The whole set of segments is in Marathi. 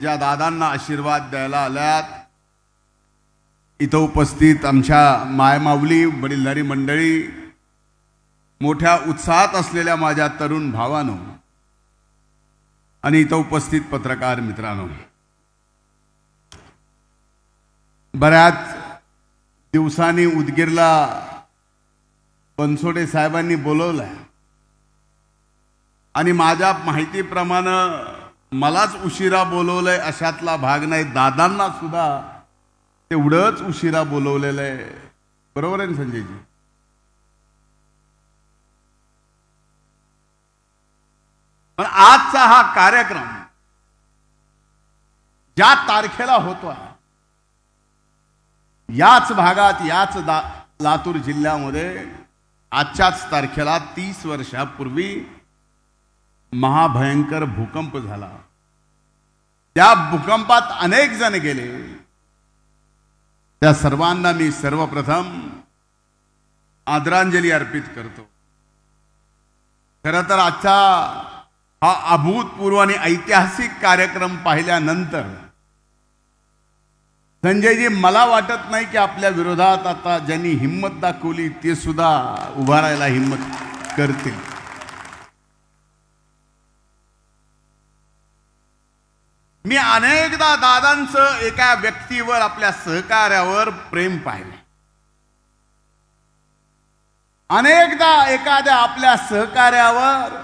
ज्या दादांना आशीर्वाद द्यायला आल्यात इथं उपस्थित आमच्या मायमाऊली वडीलधारी मंडळी मोठ्या उत्साहात असलेल्या माझ्या तरुण भावानो आणि इथं उपस्थित पत्रकार मित्रांनो बऱ्याच दिवसांनी उदगीरला बनसोडे साहेबांनी बोलवलंय. आणि माझ्या माहितीप्रमाणे मलाच उशिरा बोलवलंय अशातला भाग नाही. दादांना सुद्धा तेवढंच उशिरा बोलवलेलं आहे. बरोबर आहे ना संजयजी? पण आजचा हा कार्यक्रम ज्या तारखेला होतोय याच भागात याच लातूर जिल्ह्यामध्ये आजच्याच तारखेला तीस वर्षापूर्वी महाभयंकर भूकंप झाला. त्या भूकंपात अनेक जण गेले. त्या सर्वांना मी सर्वप्रथम आदरांजली अर्पित करतो. खरं तर आजचा हा अभूतपूर्व आणि ऐतिहासिक कार्यक्रम पाहिल्यानंतर संजयजी मला वाटत नाही की आपल्या विरोधात आता ज्यांनी हिंमत दाखवली ते सुद्धा उभारायला हिंमत करतील. मी अनेकदा दादांचं एका व्यक्तीवर आपल्या सहकार्यावर प्रेम पाहिलं. अनेकदा एखाद्या आपल्या सहकार्यावर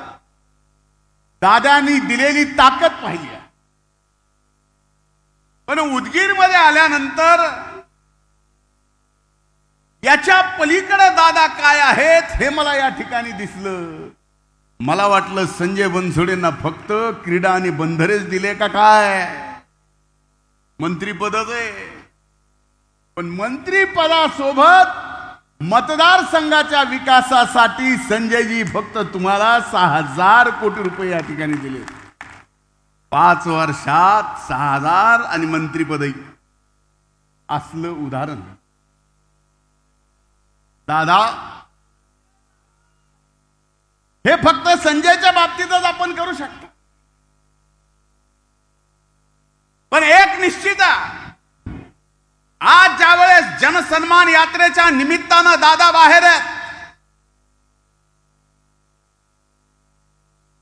दादांनी दिलेली ताकद पाहिली. पण पण उदगीरमध्ये आल्यानंतर याच्या पलीकडे दादा काय आहेत हे मला या ठिकाणी दिसलं. मला वाटलं संजय बनसोडेंना फक्त क्रीडा आणि बंधरेच दिले का काय? मंत्रीपदच आहे. पण मंत्रीपदासोबत मतदारसंघाच्या विकासासाठी संजयजी फक्त तुम्हाला सहा हजार कोटी रुपये या ठिकाणी दिले. पाच वर्षात सहा हजार आणि मंत्रीपदही. असलं उदाहरण. दादा हे फक्त संजयच्या बाबतीतच आपण करू शकतो. पण एक निश्चित आज ज्या वेळेस जनसन्मान यात्रेच्या निमित्तानं दादा बाहेर आहेत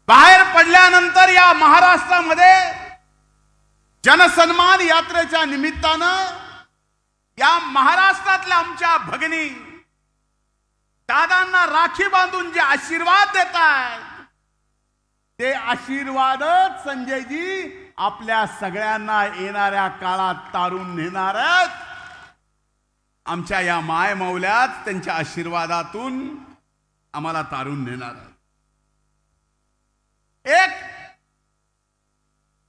बाहेर पडल्यानंतर या महाराष्ट्रामध्ये जनसन्मान यात्रेच्या निमित्तानं या महाराष्ट्रातल्या आमच्या भगिनी दादांना राखी बांधून जे आशीर्वाद देत ते आशीर्वादच संजयजी आपल्या सगळ्यांना येणाऱ्या काळात तारून नेणार आमच्या या माय मौल्यात त्यांच्या आशीर्वादातून आम्हाला तारून नेणार एक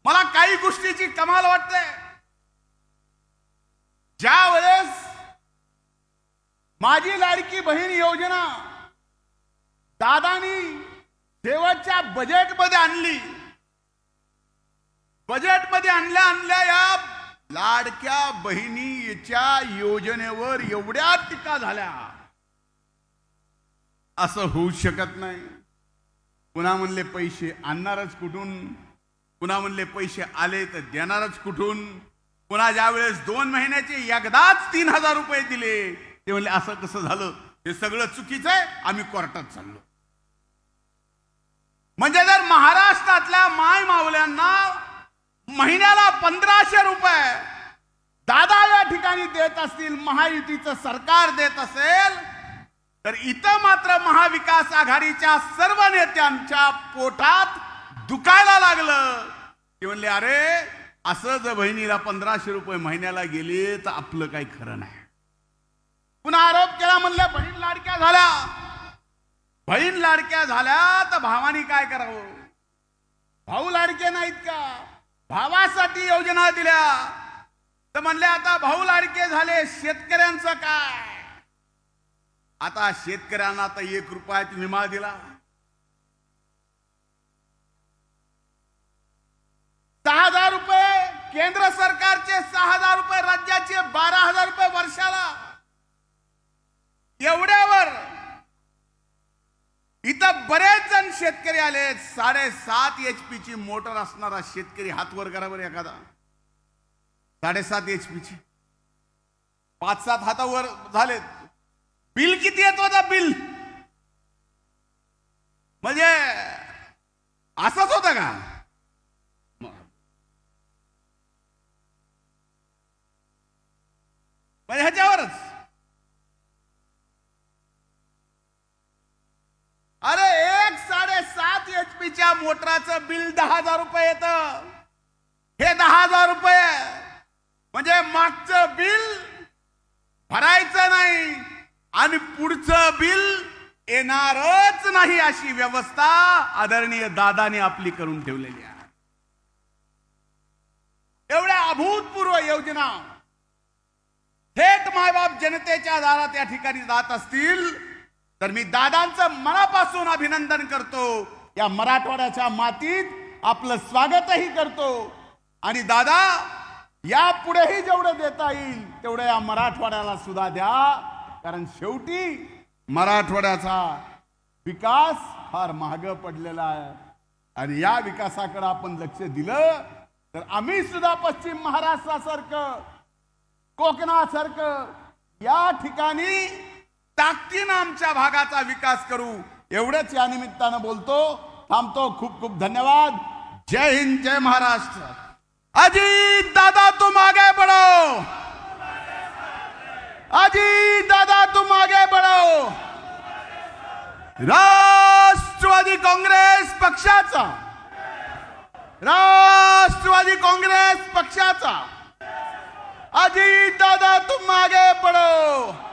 मला काही गोष्टीची कमाल वाटते. ज्या माझी लाडकी बहीण योजना. दादानी शेवटच्या बजेटमध्ये आणली. बजेटमध्ये आणल्या आणल्या या लाडक्या बहिणीच्या योजनेवर एवढ्या टीका झाल्या. असं होऊ शकत नाही. पुन्हा म्हणले पैसे आणणारच कुठून? पुन्हा म्हणले पैसे आले तर देणारच कुठून? पुन्हा ज्यावेळेस दोन महिन्याचे एकदाच तीन हजार रुपये दिले ते म्हणले असं कसं झालं? हे सगळं चुकीचं आहे आम्ही कोर्टात चाललो. म्हणजे जर महाराष्ट्रातल्या माय मावल्यांना महिन्याला पंधराशे रुपये दादा या ठिकाणी देत असतील महायुतीचं सरकार देत असेल तर इथं मात्र महाविकास आघाडीच्या सर्व नेत्यांच्या पोटात दुखायला लागलं. ते म्हणले अरे असं जर बहिणीला पंधराशे रुपये महिन्याला गेले तर आपलं काही खरं नाही. पुन्हा आरोप केला म्हणले बहीण लाडक्या झाल्या. बहीण लाडक्या झाल्या तर भावानी काय करावं? भाऊ लाडके नाहीत का? भावासाठी योजना दिल्या. तर म्हणले आता भाऊ लाडके झाले शेतकऱ्यांचं काय? आता शेतकऱ्यांना तर एक रुपयात विमा दिला. सहा हजार रुपये केंद्र सरकारचे सहा हजार रुपये राज्याचे बारा हजार रुपये वर्षाला. एवढ्यावर. इथं बरेच जण शेतकरी आले साडेसात एच पी ची मोटर असणारा शेतकरी हात वर करावर एखादा. साडेसात एच ची. पाच सात हातावर झालेत. बिल किती येत होता बिल? म्हणजे असं एचपीच्या मोटराचं बिल दहा हजार रुपये येतं. हे दहा हजार रुपये. म्हणजे मागचं बिल भरायचं नाही आणि पुढचं बिल येणारच नाही अशी व्यवस्था आदरणीय दादाने आपली करून ठेवलेली आहे. एवढ्या अभूतपूर्व योजना थेट मायबाप जनतेच्या दारात या ठिकाणी जात असतील तर मी दादांचं मनापासून अभिनंदन करतो. या मराठवाड्याच्या मातीत आपलं स्वागतही करतो. आणि दादा या पुढेही जेवढं देता येईल तेवढं या मराठवाड्याला सुद्धा द्या. कारण शेवटी मराठवाड्याचा विकास फार महाग पडलेला आहे. आणि या विकासाकडे आपण लक्ष दिलं तर आम्ही सुद्धा पश्चिम महाराष्ट्रासारखं कोकणासारखं या ठिकाणी ताकदीनं आमच्या भागाचा विकास करू एवढंच या निमित्तानं बोलतो. थांबतो. खूप खूप धन्यवाद. जय हिंद जय महाराष्ट्र. अजीत दादा तुम आगे बढ़ो अजीत दादा तुम आगे बढ़ो राष्ट्रवादी काँग्रेस पक्षाचा. राष्ट्रवादी काँग्रेस पक्षाचा. अजीत दादा तुम आगे पडो.